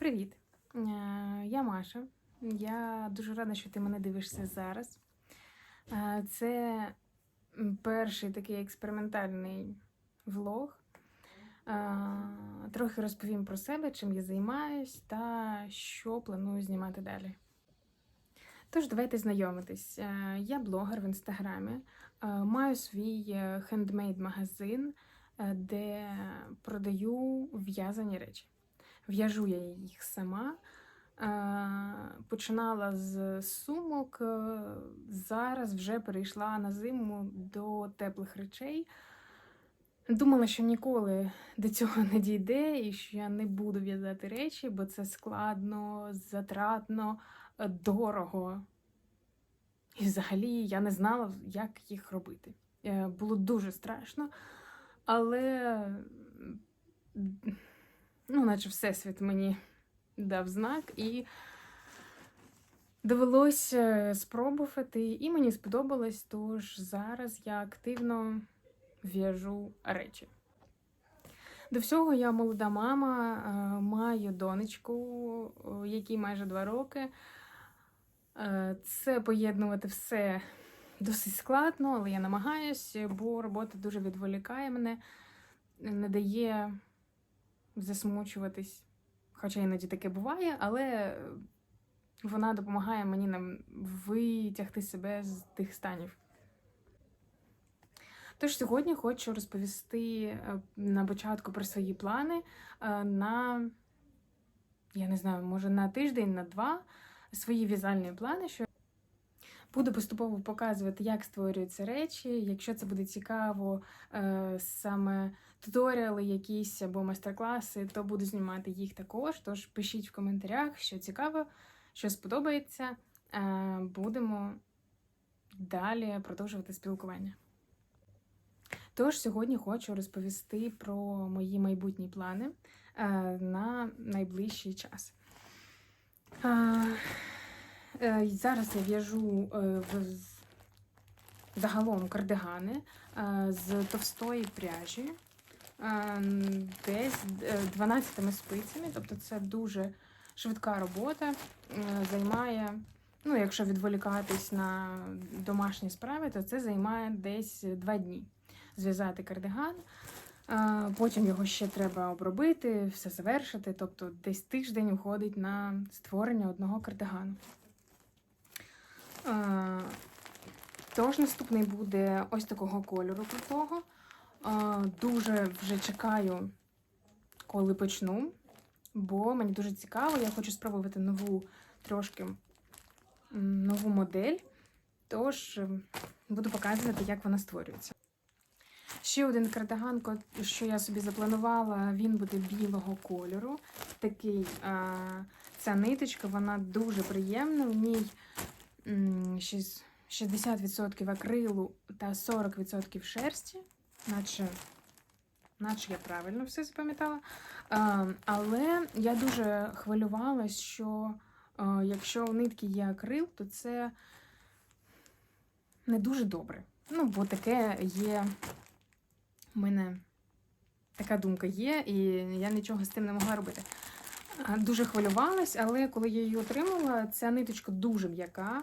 Привіт! Е, Я Маша. Я дуже рада, що ти мене дивишся зараз. Е, Це перший такий експериментальний влог. Е, Трохи розповім про себе, чим я займаюсь та що планую знімати далі. Тож, давайте знайомитись. Я блогер в інстаграмі, маю свій хендмейд-магазин, де продаю в'язані речі. В'яжу я їх сама. Е, Починала з сумок, е, зараз вже перейшла на зиму до теплих речей. Думала, що ніколи до цього не дійде, і що я не буду в'язати речі, бо це складно, затратно, е, дорого. І взагалі я не знала, як їх робити. Було дуже страшно, але ну, наче Всесвіт мені дав знак, і довелося спробувати, і мені сподобалось, тож зараз я активно в'яжу речі. До всього я молода мама, е, маю донечку, е, якій майже два роки. Е, Це поєднувати все досить складно, але я намагаюся, бо робота дуже відволікає мене, не дає засмучуватись. Хоча іноді таке буває, але вона допомагає мені нам витягти себе з тих станів. Тож сьогодні хочу розповісти е, на початку про свої плани е, на, я не знаю, може на тиждень, на два свої в'язальні плани, що буду поступово показувати, як створюються речі. Якщо це буде цікаво, е, саме туторіали якісь або майстер-класи, то буду знімати їх також. Тож пишіть в коментарях, що цікаво, що сподобається. Е, Будемо далі продовжувати спілкування. Тож сьогодні хочу розповісти про мої майбутні плани е, на найближчий час. Е, Зараз я в'яжу е, загалом кардигани е, з товстої пряжі, десь е, 12 спицями, тобто це дуже швидка робота, займає. Ну, якщо відволікатись на домашні справи, то це займає десь два дні зв'язати кардиган. Потім його ще треба обробити, все завершити. Тобто десь тиждень уходить на створення одного кардигану. А, Тож наступний буде ось такого кольору крутого. Дуже вже чекаю, коли почну, бо мені дуже цікаво, я хочу спробувати нову трошки нову модель. Тож ем, буду показувати, як вона створюється. Ще один кардиган, що я собі запланувала, він буде білого кольору. Такий а, ця ниточка, вона дуже приємна. В ній 60% акрилу та 40% шерсті, наче, наче я правильно все запам'ятала. А, але я дуже хвилювалась, що а, якщо у нитки є акрил, то це не дуже добре. Ну, бо таке є. У мене така думка є, і я нічого з тим не могла робити. Дуже хвилювалась, але коли я її отримала, ця ниточка дуже м'яка,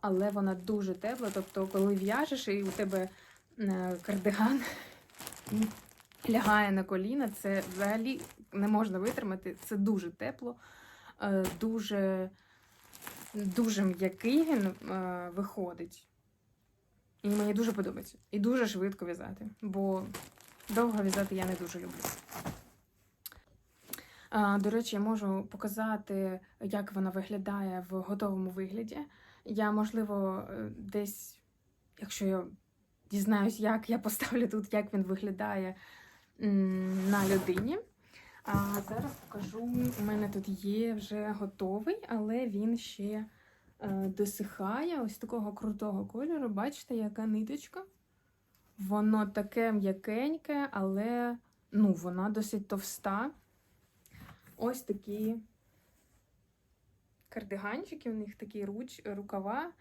але вона дуже тепла. Тобто, коли в'яжеш і у тебе е, кардиган лягає на коліна, це взагалі не можна витримати. Це дуже тепло, е, дуже, дуже м'який він е, виходить. І мені дуже подобається. І дуже швидко в'язати, бо довго в'язати я не дуже люблю. А, До речі, я можу показати, як вона виглядає в готовому вигляді. Я, можливо, е, десь, якщо я дізнаюсь, як я поставлю тут, як він виглядає на людині. А зараз покажу. У мене тут є вже готовий, але він ще е, досихає ось такого крутого кольору. Бачите, яка ниточка? Воно таке м'якеньке, але ну, вона досить товста. Ось такі кардиганчики, у них такі руч, рукава.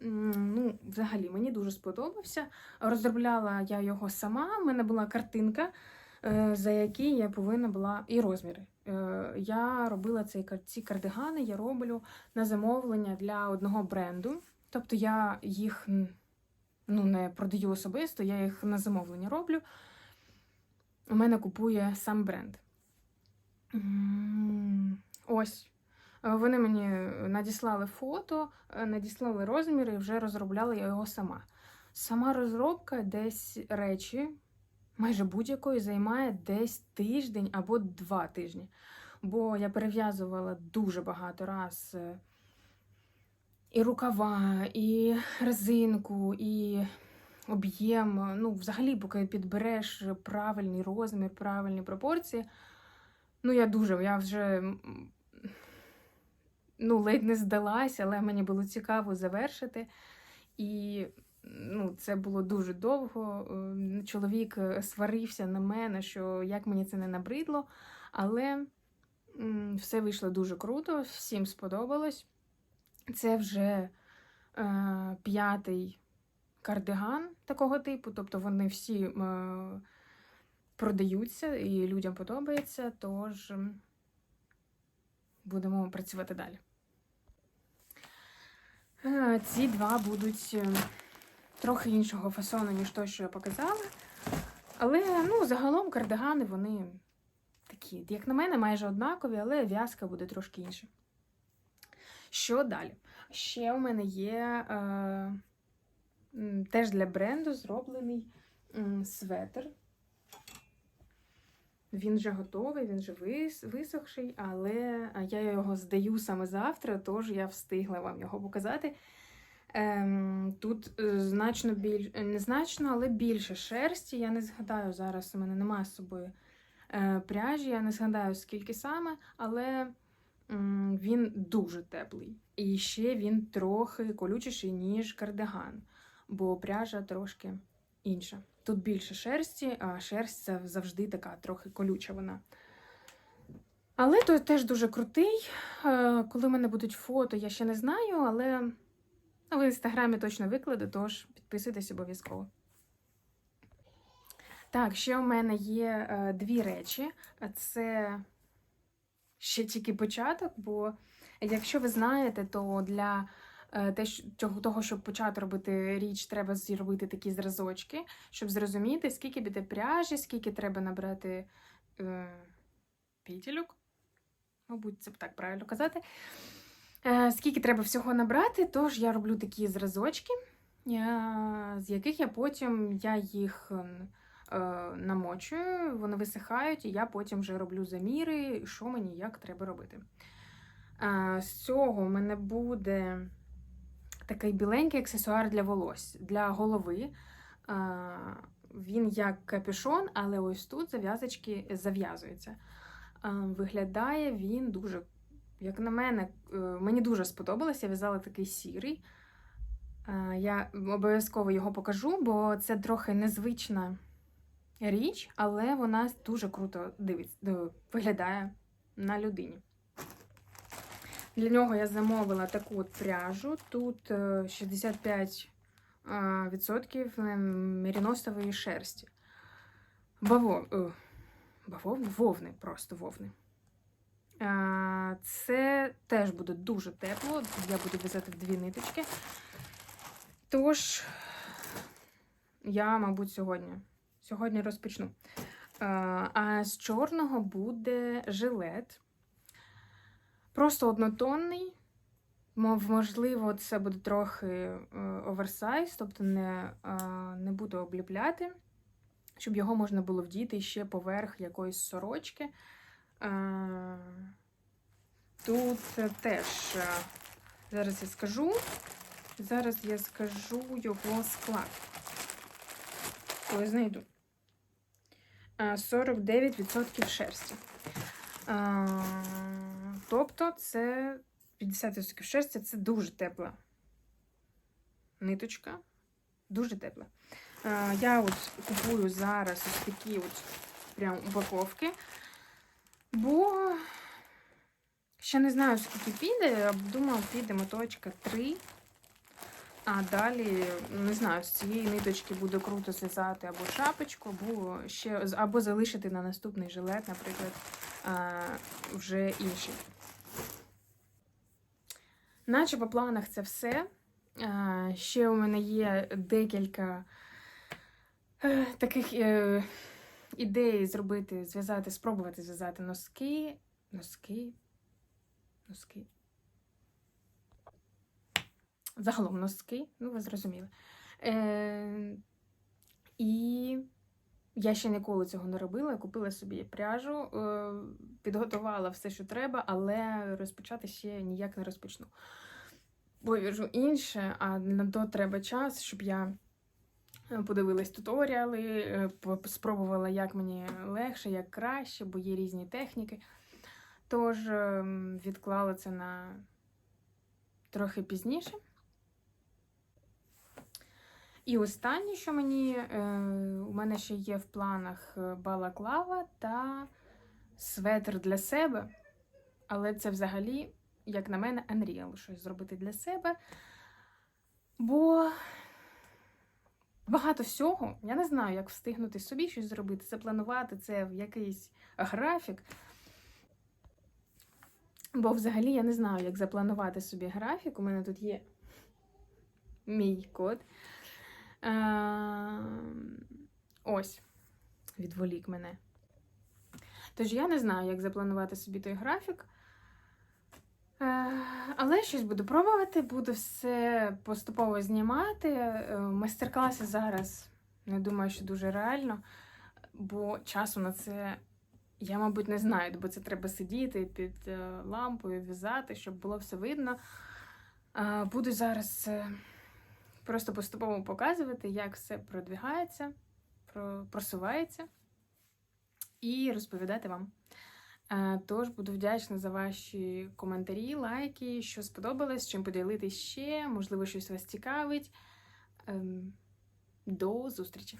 Ну, взагалі, мені дуже сподобався. Розробляла я його сама. У мене була картинка, е, за які я повинна була, і розміри, Е, Я робила ці кардигани, я роблю на замовлення для одного бренду. Тобто я їх ну, не продаю особисто, я їх на замовлення роблю. У мене купує сам бренд. Ось. Е, Вони мені надіслали фото, е, надіслали розміри і вже розробляла я його сама. Сама розробка десь речі, майже будь-якої, займає десь тиждень або два тижні. Бо я перев'язувала дуже багато раз е, і рукава, і резинку, і об'єм. Ну, взагалі, поки підбереш правильний розмір, правильні пропорції. Ну, я дуже, я вже ну, ледь не здалась, але мені було цікаво завершити. І ну, це було дуже довго. Е, Чоловік е, сварився на мене, що як мені це не набридло. Але все вийшло дуже круто, всім сподобалось. Це вже е, п'ятий кардиган такого типу, тобто вони всі е, продаються і людям подобається, тож будемо працювати далі. Е, Ці два будуть е, трохи іншого фасону, ніж той, що я показала. Але ну, загалом кардигани вони такі, як на мене, майже однакові, але в'язка буде трошки інша. Що далі? Ще у мене є е, теж для бренду зроблений м, светр. Він вже готовий, він вже висохший, але я його здаю саме завтра, тож я встигла вам його показати. Ем, тут е, значно більш не значно, але більше шерсті. Я не згадаю зараз, у мене немає з собою е, пряжі, я не згадаю скільки саме, але він дуже теплий. І ще він трохи колючіший, ніж кардиган, бо пряжа трошки інша. Тут більше шерсті, а шерсть це завжди така трохи колюча вона. Але той теж дуже крутий. Е, Коли в мене будуть фото, я ще не знаю, але в інстаграмі точно викладу, тож підписуйтесь обов'язково. Так, ще у мене є е, дві речі. Це ще тільки початок, бо якщо ви знаєте, то для те, що- того, щоб почати робити річ, треба зробити такі зразочки, щоб зрозуміти, скільки піде пряжі, скільки треба набрати е, петельок. Мабуть, це так правильно казати. Е, скільки треба всього набрати, тож я роблю такі зразочки, е, з яких я потім я їх е, намочую, вони висихають, і я потім вже роблю заміри, що мені як треба робити. Е, з цього в мене буде такий біленький аксесуар для волос, для голови. Е, він як капюшон, але ось тут зав'язочки зав'язуються. Е, Виглядає він дуже, як на мене, е, мені дуже сподобалося. Я в'язала такий сірий. Е, Я обов'язково його покажу, бо це трохи незвична річ, але вона дуже круто дивиться, е, виглядає на людині. Для нього я замовила таку от пряжу. Тут е, 65 е, відсотків е, меріносової шерсті. Баво, е, бавовни? Вовни, просто вовни. Е, Це теж буде дуже тепло. Я буду в'язати дві ниточки. Тож, я, мабуть, сьогодні. Сьогодні розпочну. Е, А з чорного буде жилет. Просто однотонний. Мов, можливо, це буде трохи е, оверсайз, тобто не, е, не буду обліпляти, щоб його можна було вдіти ще поверх якоїсь сорочки. Е, Тут теж, зараз я скажу, зараз я скажу його склад. Ой, знайду. Е, 49% шерсті. Е, Тобто це 50% шерсті це дуже тепла ниточка. Дуже тепла. Е, Я от купую зараз ось такі от прям упаковки, бо ще не знаю, скільки піде, Я думаю, піде моточка 3. А далі, не знаю, з цієї ниточки буде круто зв'язати або шапочку, або ще або залишити на наступний жилет, наприклад. вже інший. Наче по планах це все. Ще у мене є декілька е, таких е, ідей зробити, зв'язати, спробувати зв'язати носки. Носки. Носки. Загалом носки, ну ви зрозуміли. Е, і я ще ніколи цього не робила. Я купила собі пряжу, е, підготувала все, що треба, але розпочати ще ніяк не розпочну. Бо інше, а на то треба час, щоб я е, подивилась туторіали, е, спробувала, як мені легше, як краще, бо є різні техніки. Тож ем, відклала це на трохи пізніше. І останнє, що мені е, у мене ще є в планах е, балаклава та светр для себе. Але це взагалі, як на мене, unreal щось зробити для себе. Бо багато всього, я не знаю, як встигнути собі щось зробити, запланувати це в якийсь графік. Бо взагалі я не знаю, як запланувати собі графік. У мене тут є мій код. Е, ось, відволік мене. Тож я не знаю, як запланувати собі той графік. Е, але щось буду пробувати, буду все поступово знімати. Е, Майстер-класи зараз не думаю, що дуже реально, бо часу на це я, мабуть, не знаю, бо це треба сидіти під е, лампою, в'язати, щоб було все видно. Буду зараз просто поступово показувати, як все продвигається, просувається, і розповідати вам. Е, Тож буду вдячна за ваші коментарі, лайки, що сподобалось, чим поділитись ще, можливо, щось вас цікавить. Ем, До зустрічі!